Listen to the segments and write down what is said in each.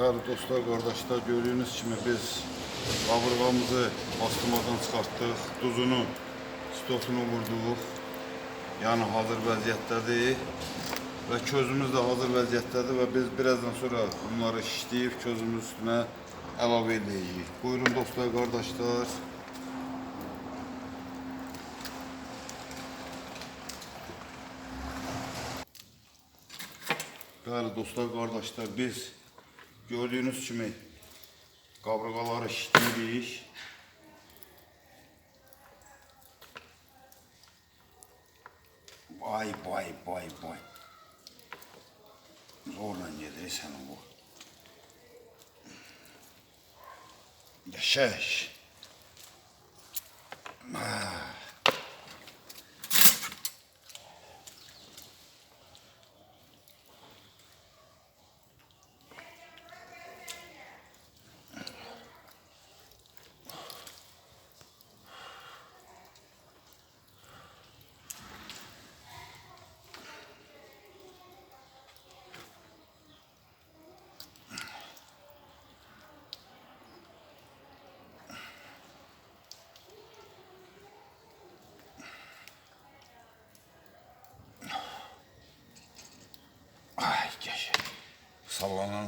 Değerli dostlar, kardeşler gördüğünüz kimi biz kaburgamızı bastırmadan çıkarttık. Tuzunu, stokunu vurduq. Yani hazır vəziyyətdədir. Və közümüz də hazır vəziyyətdədir və biz birazdan sonra bunları şişləyib közümüzün üstünə əlavə edəcəyik. Buyurun dostlar, kardeşler. Değerli dostlar, kardeşler biz gördüğünüz kimi kaburgaları şişləyirik. Vay vay vay vay. Zorla gelir senin bu. Yaşaş. Ah.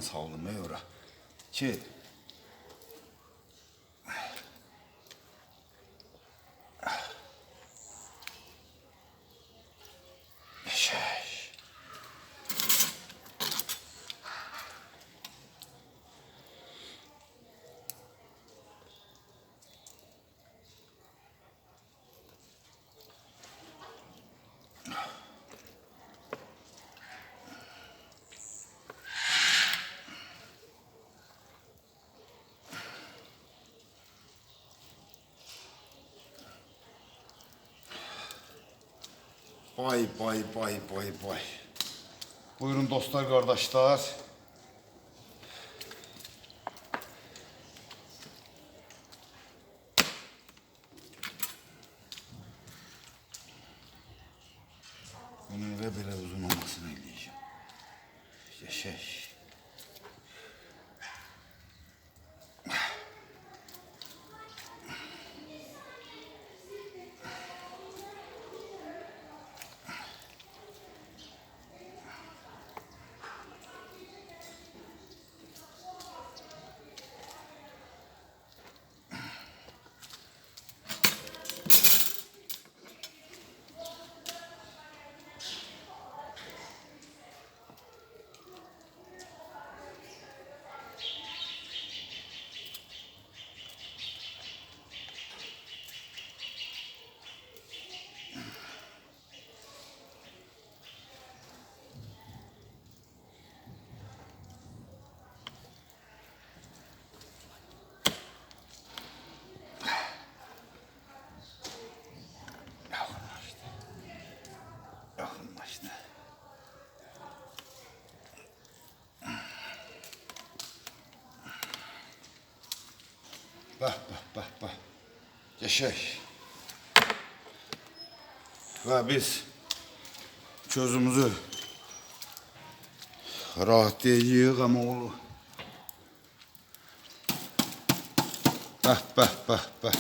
草子没有了，去。Vay vay vay vay vay. Buyurun dostlar, kardeşler. Bunun ve böyle Bak bak bak bak. Yaşay. Ve biz çözümüzü rahatlayacağız ama oğlu. Bak bak bak bak.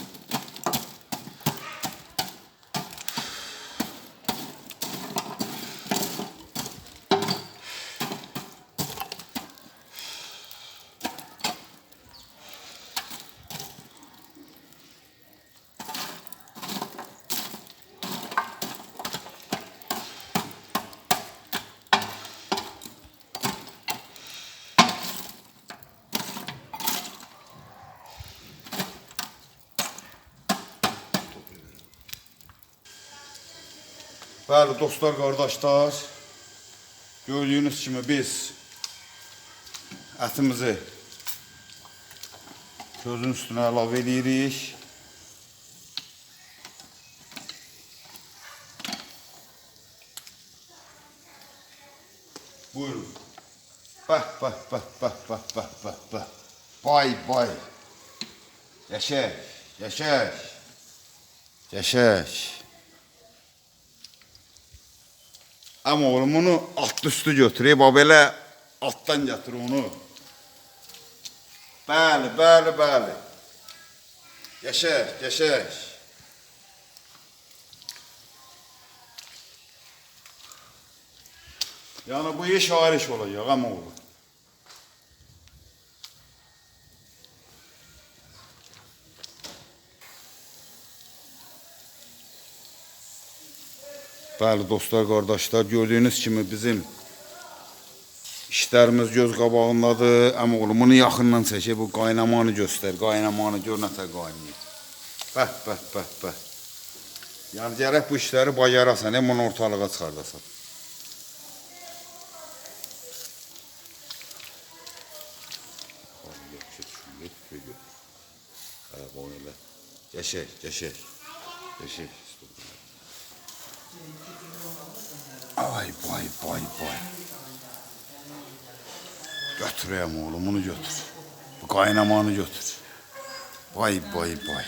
Bəli, dostlar, qardaşlar. Gördüyünüz kimi biz ətimizi közün üstünə əlavə edirik. Buyurun. Bax, bax, bax, bax, bax, bax, bax, bax. Vay, vay. Yaşaş, yaşaş. Yaşaş. Ama oğlum onu alt üstü götüreyim. Bak böyle alttan getir onu. Bəli, bəli, bəli. Yaşa, yaşa. Yani bu iş hariç olacak ama oğlum. Bəli dostlar, qardaşlar, gördüyünüz kimi bizim işlərimiz göz qabağındadır. Amma oğlum bunu yaxından çəkək, bu qaynamanı göstər, qaynamanı gör nətə qaynayır. Bəh, bəh, bəh, bəh. Yəni gərək bu işləri bayarasan, hem onu ortalığa çıxardasan. Geçer, geçer. Geçer. Ay vay vay vay. Götüreyim oğlum bunu götür. Bu kaynamanı götür. Vay vay vay.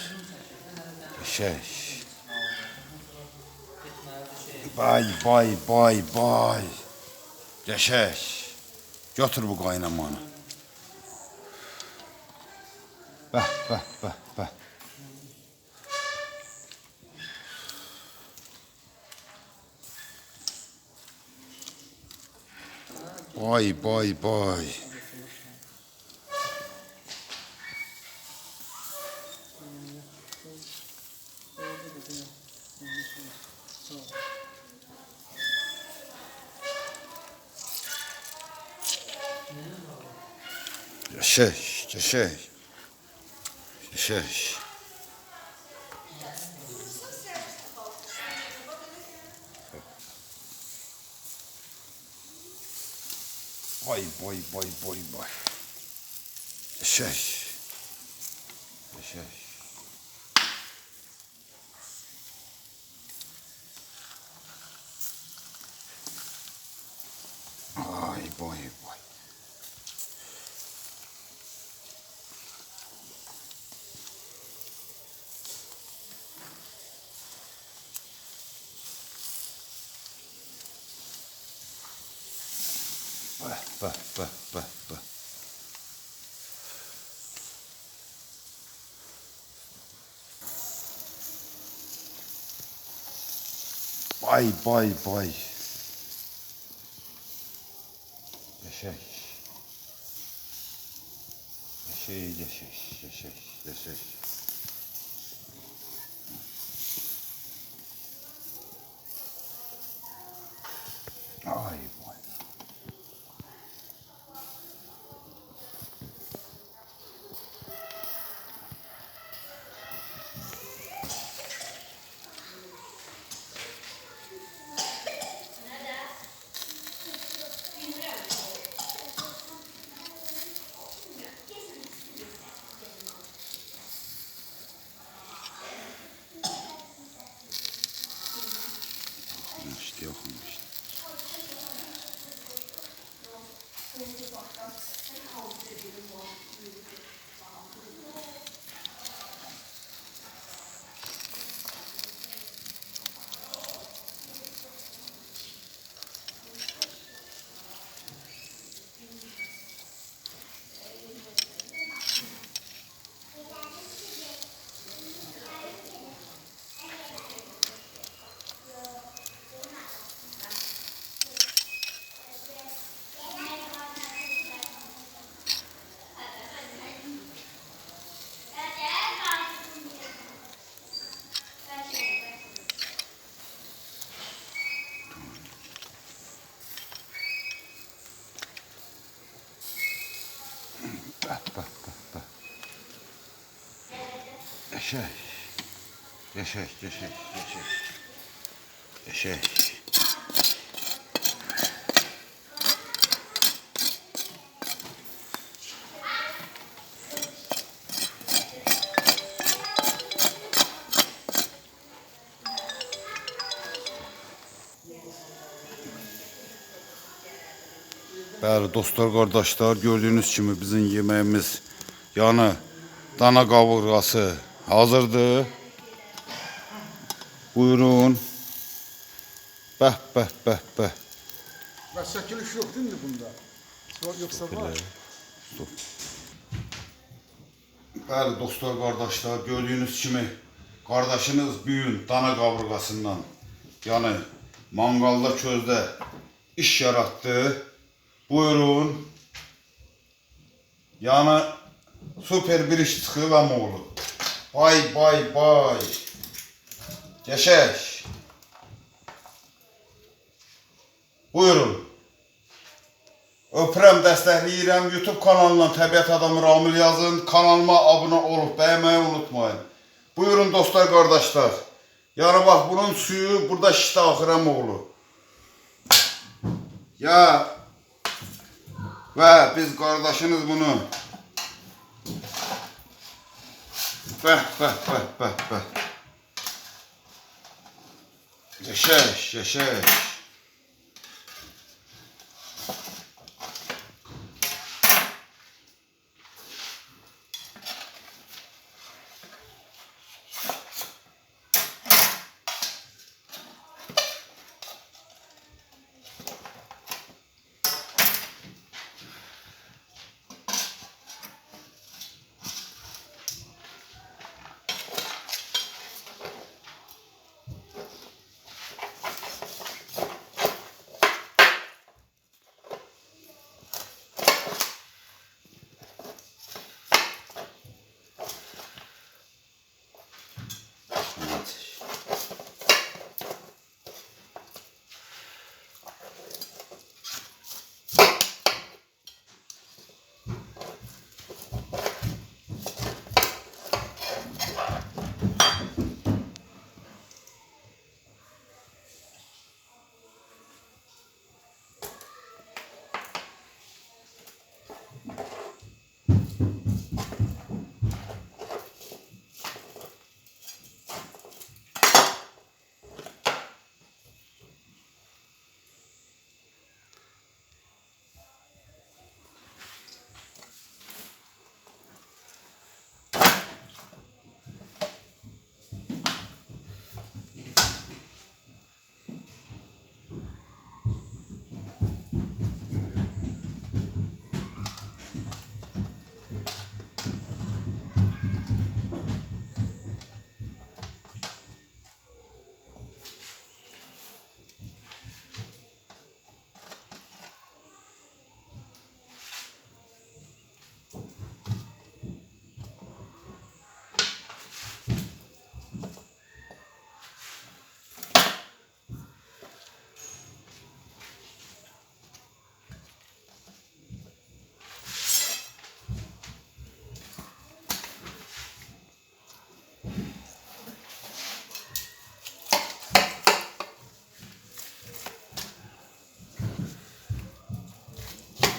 Şey. Vay vay vay vay. Yaşaş. Götür bu kaynamanı. Beh beh beh beh. Vay vay vay. Yaşaş, yaşaş. Yaşaş. Vay vay vay vay vay. Yaşaş. Yaşaş. Vay vay vay. Beh beh beh beh beh. Vay vay vay. Yaşaş. Bak bak bak bak. Yaşaş. Yaşaş, yaşaş, yaşaş. Bəli, dostlar, qardaşlar, gördüyünüz kimi bizim yeməyimiz, yəni dana qavurğası hazırdır. Buyurun. Bəh, bəh, bəh, bəh. Başka çekiliş yok değil mi bunda? Yoksa var. Bəli dostlar, qardaşlar, gördüyünüz kimi qardaşınız bu gün dana qaburğasından, yəni manqalda közdə iş yaratdı. Buyurun. Yəni super bir iş çıxıb əmoğlu. Bay bay bay. Yaşaş. Buyurun. Öpürəm, dəstəkləyirəm. YouTube kanalından Təbiət Adamı Ramil yazın. Kanalıma abunə olub bəyənməyi unutmayın. Buyurun dostlar, qardaşlar. Yəni bax, bunun suyu burada şişdə axıram oğlu. Ya və biz qardaşınız bunu Bəh, bəh, bəh, bəh, bəh. Yaşaş, yaşaş.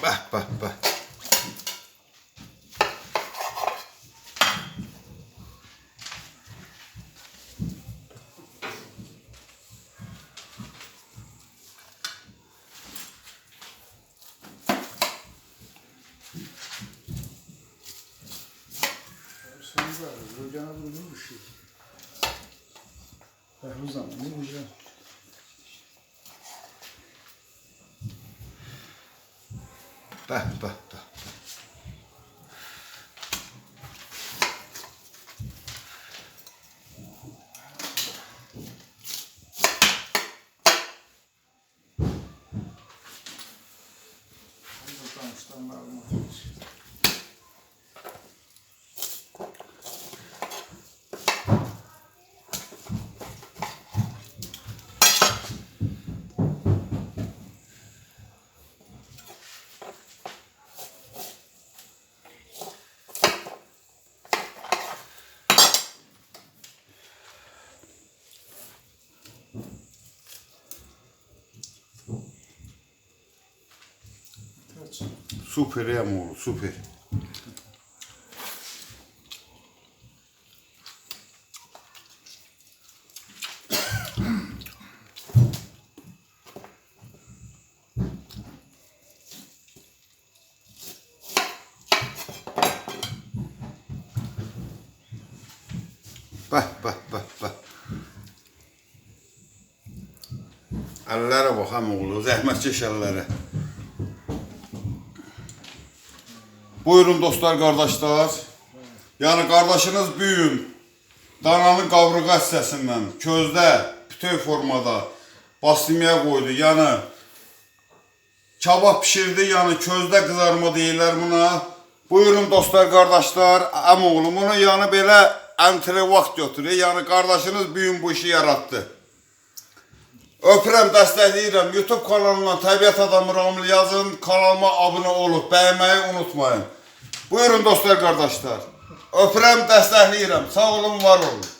Bəh, bəh, bəh. Sen de Rögana bunu bir şey. Behruzan ne güzel. Bəh, bəh, bəh. Super əmoğlu, super. Bəh, bəh, bəh, bəh. Əllərə bax əmoğlu, zəhmətkeş əllərə. Buyurun dostlar, qardaşlar. Yəni qardaşınız bu gün dananın qabırğa hissəsindən közdə bütöv formada basdırmaya qoydu. Yəni kabab pişirdi, yəni közdə qızarma deyirlər buna. Buyurun dostlar, qardaşlar, əmoğlu bunu yəni belə əmtələ vaxt götürür. Yəni qardaşınız bu gün bu işi yaratdı. Öpürəm, dəstəkləyirəm. YouTube kanalına Təbiət Adamı Ramil yazın. Kanalıma abunə olub, bəyənməyi unutmayın. Buyurun dostlar, qardaşlar. Öpürəm, dəstəkləyirəm. Sağ olun, var olun.